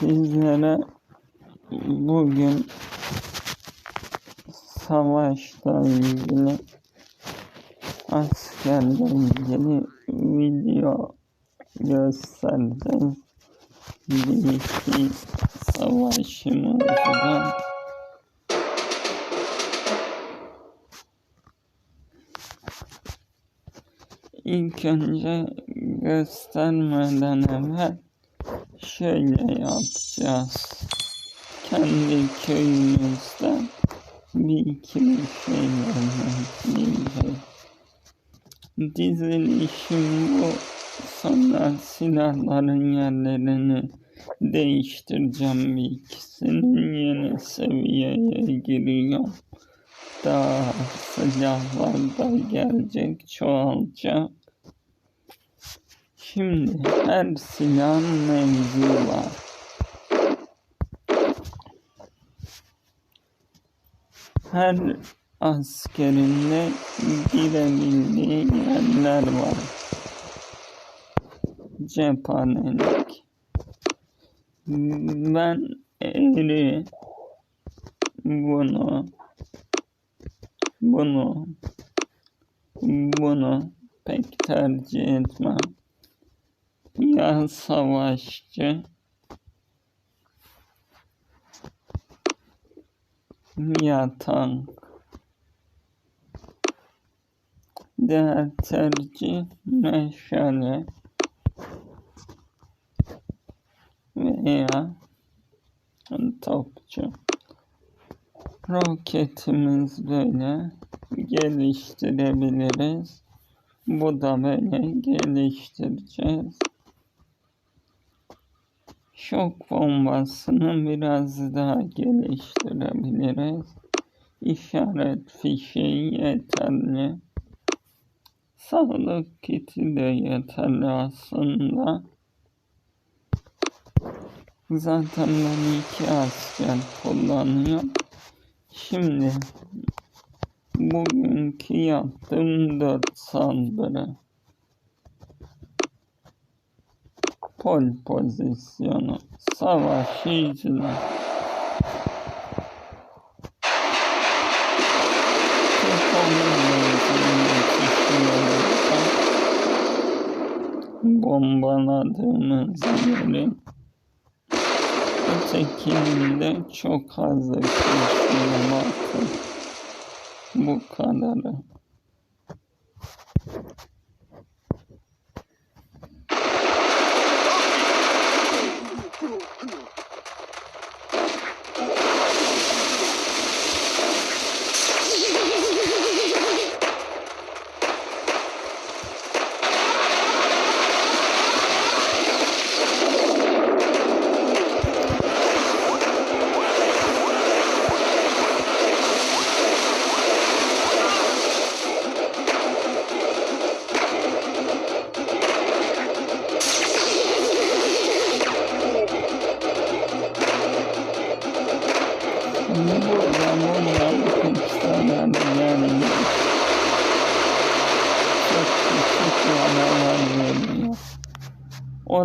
Sizlere bugün savaşla ilgili askerle ilgili video göstereceğiz. Bir iki savaşımızdan İlk önce göstermeden evvel şöyle yapacağız. Kendi köyümüzden bir iki bir şey örnekleyeceğiz. Dizilişim bu. Sonra silahların yerlerini değiştireceğim bir ikisinin yeni seviyeye giriyor. Daha silahlar da gelecek, çoğalacak. Şimdi her silahın mevzu var. Her askerinde girebildiği yerler var. Cephanelik. Ben eri bunu bunu bunu pek tercih etmem. Ya savaşçı ya tank. Diğer tercih meşale veya topçu. Roketimiz böyle geliştirebiliriz. Bu da böyle geliştireceğiz. Şok bombasını biraz daha geliştirebiliriz. İşaret fişeği yeterli. Sağlık kiti de yeterli aslında. Zaten ben iki asker kullanıyorum. Şimdi bugünkü yaptığım dört saldırı. Pol pozisyonu. Savaşçılar. Bombaladığımız yerin ötekinde çok az kişiye bakın. Bu kadarı.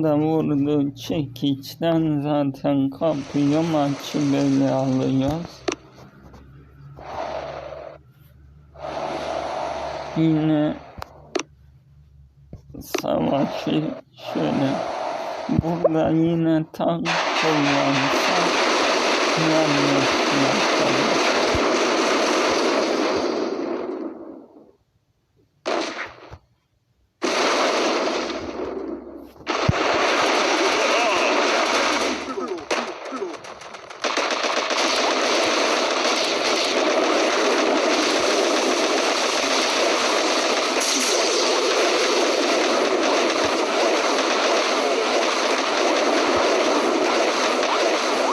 O da vurdu çekiçten zaten kapıyor maçı böyle alıyoruz. Yine savaşı şöyle burada yine tank kullansak yanlış yapalım.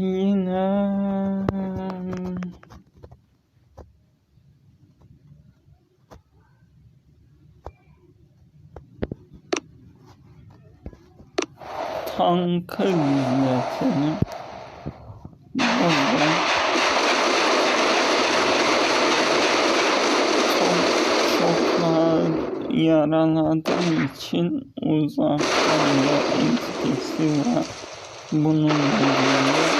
yine tanka hizmetini birazdan çoklar yaraladığım için uzaklarda etkisi var. Bunun nedeni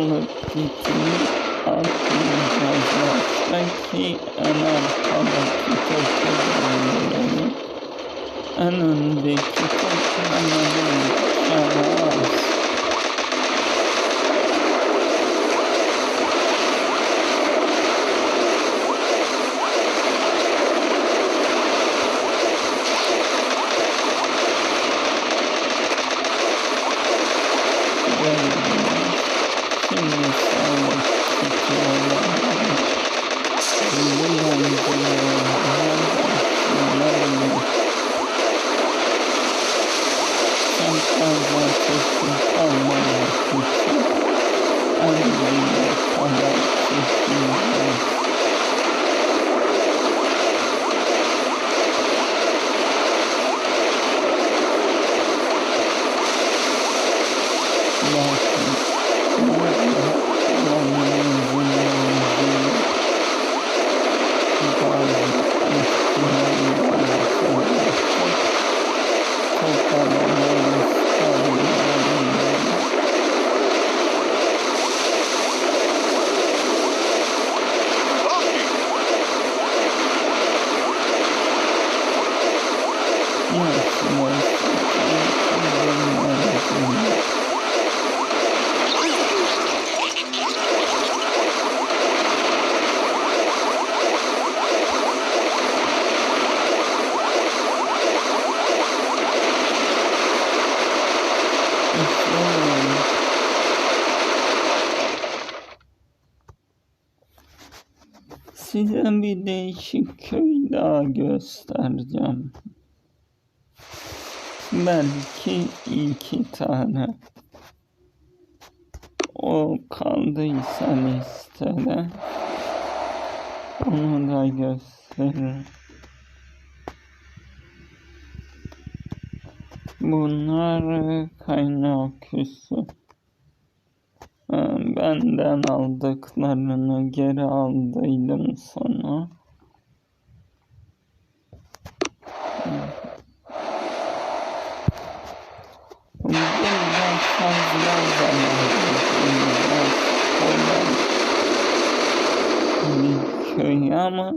sağlık kitini atmayacağız başta ki en öndeki topu anladığım more. Size bir değişik köy daha göstereceğim. Belki iki tane. O kaldıysa listede. Onu da gösteririm. Bunlar kaynak üssü. Benden aldıklarını geri aldıydım sonra. Bundan fazla zaman bir köy ama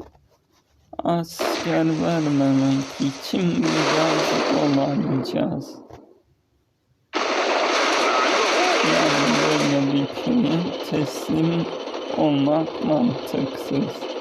asker vermemek için biraz dolanacağız. Yani köye teslim olmak mantıksız.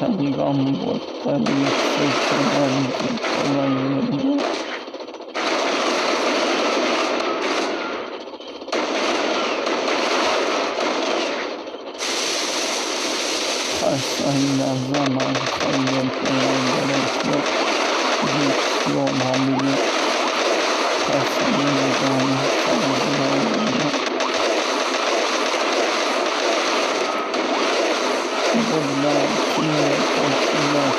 Zaten Gambot'ta yüksek kenarcı olayları Karsayla zaman kaybetmeye gerek yok. Güçlü olabilir. Karsayla zaman kaybetmeye Burada şimdi koşular koşular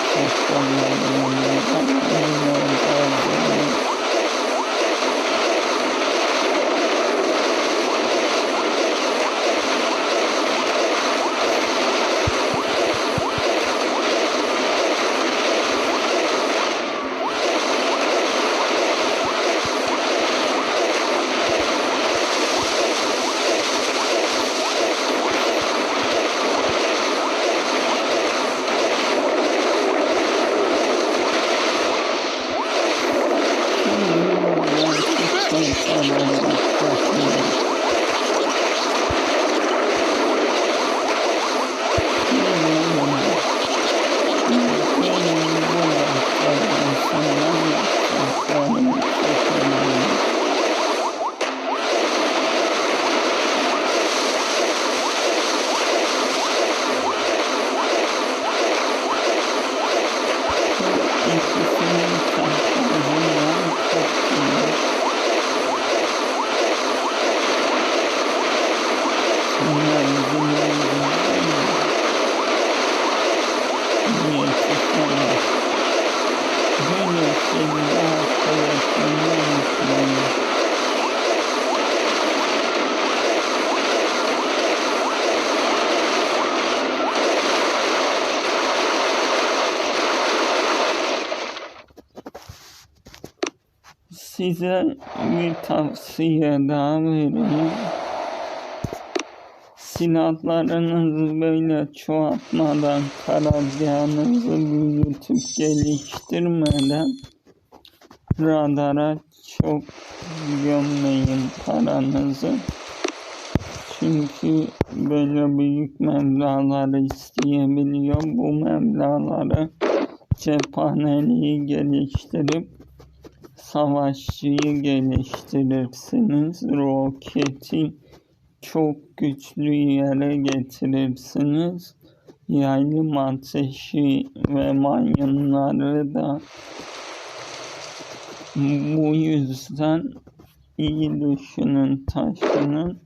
kurtararak taşıyor. Benim bu laflardan sonra yapacaklarım çok önemli. İkisinin şartlarından çok iyi. Bunlar bizim yüzümüzden niyeti sana. Böyle şeyler hayatını unutmayın. Size bir tavsiye daha vereyim. Silahlarınızı böyle çoğaltmadan, karargahınızı büyütüp geliştirmeden radara çok gömmeyin paranızı. Çünkü böyle büyük meblağları isteyebiliyor. Bu meblağları cephaneliği geliştirip savaşçıyı geliştirirsiniz. Roketi çok güçlü yere getirirsiniz. Yaylım ateşi ve mayınları da bu yüzden iyi düşünün taşının.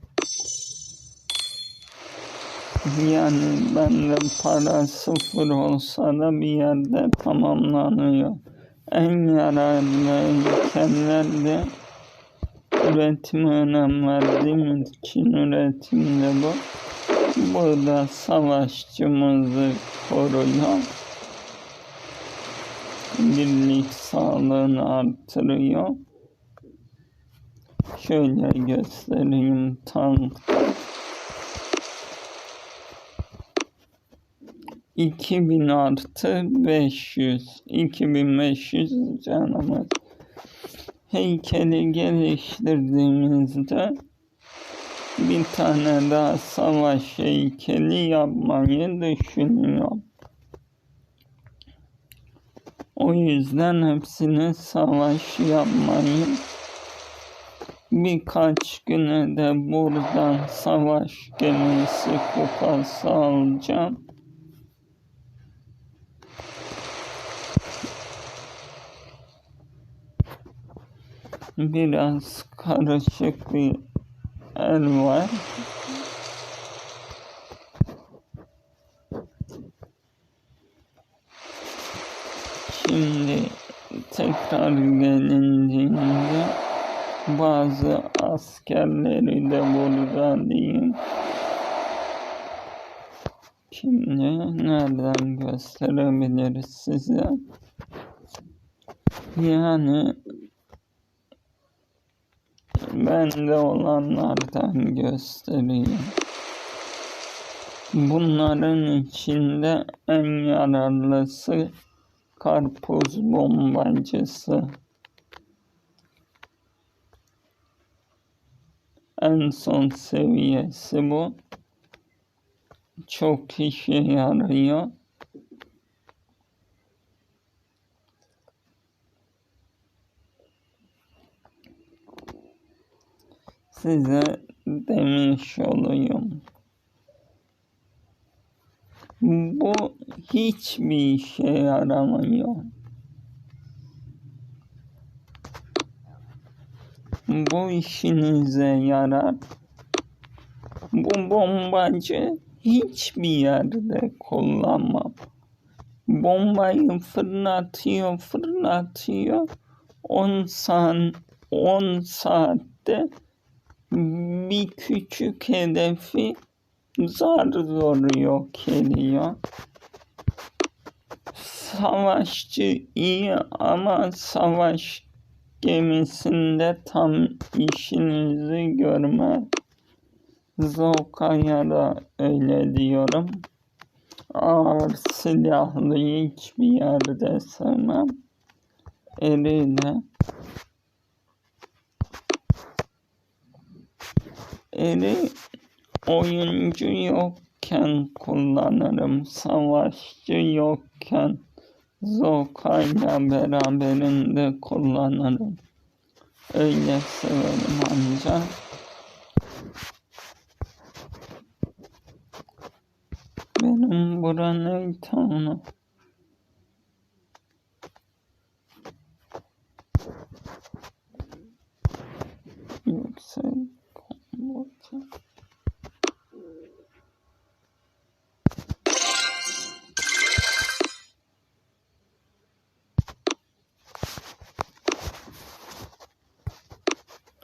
Yani bende para sıfır olsa da bir yerde tamamlanıyor. En yararlı ülkelerde üretime önem verdiğim için üretimde bu. Burada savaşçımızı koruyor. Birlik sağlığını artırıyor. Şöyle göstereyim tankta. 2000 artı 500. 2500 canımız. Heykeli geliştirdiğimizde bir tane daha savaş heykeli yapmayı düşünüyorum. O yüzden hepsine savaş yapmayı birkaç güne de buradan savaş gemisi kupası alacağım. Biraz karışık bir el var. Şimdi tekrar gelindiğinde bazı askerleri de burada diyeyim. Şimdi nereden gösterebiliriz size? Yani bende olanlardan göstereyim. Bunların içinde en yararlısı karpuz bombacısı. En son seviyesi bu. Çok işe yarıyor. Size demiş olayım. Bu hiçbir işe yaramıyor. Bu işinize yarar. Bu bombacı hiçbir yerde kullanmam. Bombayı fırlatıyor, fırlatıyor. 10 saat 10 saatte bir küçük hedefi zar zor yok ediyor. Savaşçı iyi ama savaş gemisinde tam işinizi görmez. Zoka'ya da öyle diyorum. Ağır silahlıyı hiçbir yerde sevmem. Eri eri oyuncu yokken kullanırım. Savaşçı yokken Zoka'yla beraberinde kullanırım. Öyle severim ancak. Benim bura neydi onu? Yüksek kombotu.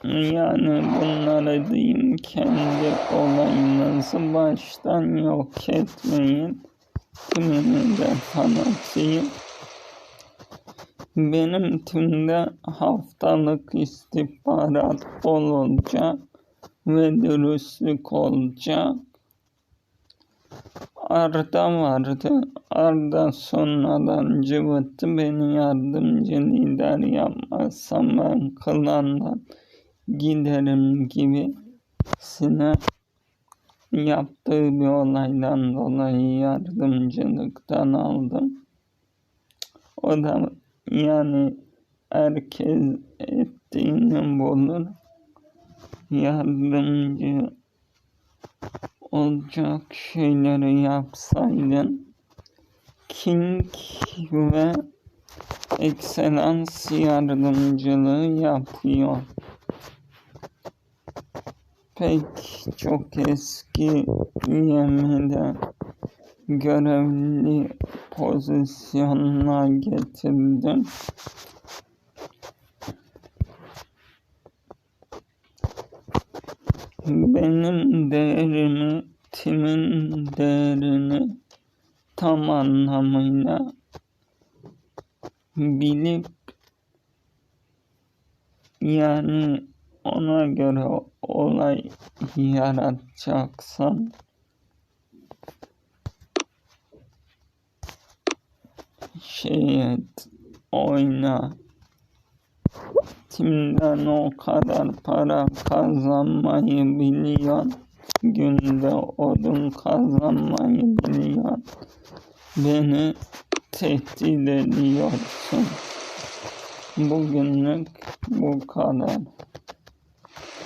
Yani bunları diyeyim kendi olayınızı baştan yok etmeyin. Tümünü de tanıtayım. Benim tümde haftalık istihbarat bol olacak ve dürüstlük olacak. Arda vardı. Arda sonradan cıvıttı. Beni yardımcı lider yapmazsam ben klandan giderim gibi sine yaptığı bir olaydan dolayı yardımcılıktan aldım. O da yani herkes ettiğini bulur. Yardımcı olacak şeyleri yapsaydın King ve Excellence yardımcılığı yapıyor. Pek çok eski üyemi görevli pozisyonuna getirdim. Benim değerimi, timin değerini tam anlamıyla bilip yani ona göre olay yaratacaksan şey et, oyna. Timden o kadar para kazanmayı biliyorsun. Günde odun kazanmayı biliyorsun. Beni tehdit ediyorsun. Bugünlük bu kadar.